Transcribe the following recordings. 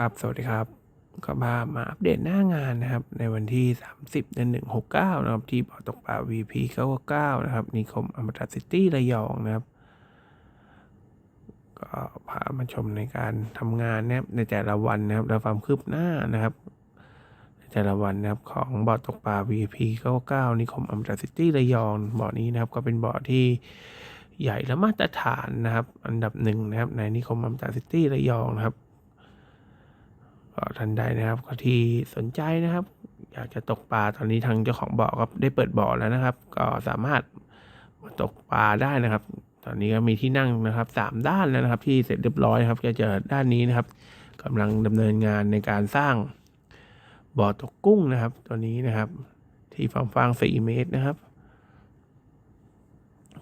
ครับ สวัสดีครับ ก็มามาอัปเดตหน้างานนะครับ ในวันที่ 30เดือน1 69นะครับ ที่บ่อตกปลา VP 99นะครับ นิคมอมตะซิตี้ระยองนะครับ ก็พามาชมในการทำงานนะครับในแต่ละวันนะครับและความคืบหน้านะครับ ในแต่ละวันนะครับของบ่อตกปลา VP 99นิคมอมตะซิตี้ระยองบ่อนี้นะครับ ก็เป็นบ่อที่ใหญ่และมาตรฐานนะครับ อันดับหนึ่งนะครับ ในนิคมอมตะซิตี้ระยองนะครับ ก็ท่านใดนะครับที่สนใจนะครับ อยากจะตกปลาตอนนี้ทางเจ้าของบ่อก็ได้เปิดบ่อแล้วนะครับ ก็สามารถมาตกปลาได้นะครับ ตอนนี้ก็มีที่นั่งนะครับสามด้านแล้วนะครับ ที่เสร็จเรียบร้อยครับก็จะด้านนี้นะครับกำลังดำเนินงานในการสร้างบ่อตกกุ้งนะครับ ตัวนี้นะครับ ที่ความฟางสี่เมตรนะครับ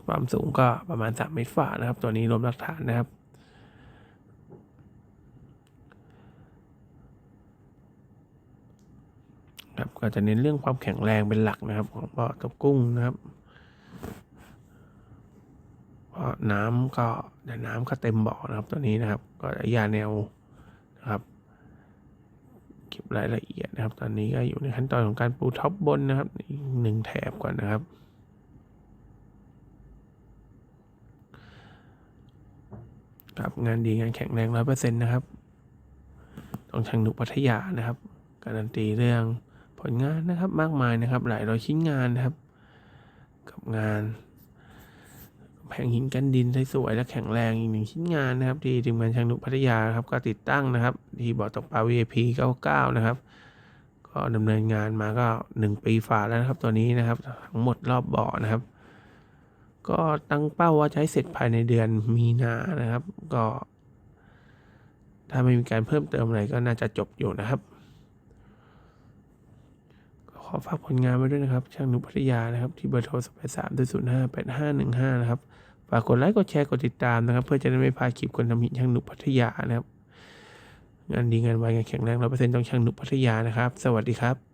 ความสูงก็ประมาณสามเมตรฝ่านะครับ ตัวนี้รวมหลักฐานนะครับ ครับก็จะเน้นเรื่องความแข็งแรงเป็นหลักนะครับ ของบ่อตกกุ้งนะครับเพราะน้ำก็เดี๋ยวน้ำก็เต็มบ่อนะครับตัวนี้นะครับ ก็ยาแนวนะครับ เก็บรายละเอียดนะครับ ตอนนี้ก็อยู่ในขั้นตอนของการปูท็อปบนนะครับอีกหนึ่งแถบก่อนนะครับครับงานดีงานแข็งแรงร้อยเปอร์เซ็นต์นะครับ ต้องช่างหนุพัทยานะครับ การันตีเรื่อง ลงานนะครับมากมายนะครับ หลายร้อยชิ้นงานนะครับ กับงานแผงหินกันดินสวยๆและแข็งแรงอีกหนึ่งชิ้นงานนะครับ ที่ทีมงานช่างนุพัทยาครับก็ติดตั้งนะครับ ที่บ่อตกปลา VIP 99 นะครับ ก็ดำเนินงานมาก็หนึ่งปีฝ่าแล้วนะครับตัวนี้นะครับ ทั้งหมดรอบบ่อนะครับ ก็ตั้งเป้าว่าจะให้เสร็จภายในเดือนมีนานะครับ ก็ ถ้าไม่มีการเพิ่มเติมอะไรก็น่าจะจบอยู่นะครับ อฝากผลงานไว้ด้วยนะครับช่างหนุพัทยานะครับ ที่เบอร์โทร0 8 3 0 5 8 5 1 5 นะครับฝากกดไลค์กดแชร์กดติดตามนะครับ เพื่อจะได้ไม่พลาดคลิปคนทำหินช่างหนุพัทยานะครับ งานดีงานไวงานแข็งแรงร้อยเปอร์เซ็นต์ต้องช่างหนุพัทยานะครับ สวัสดีครับ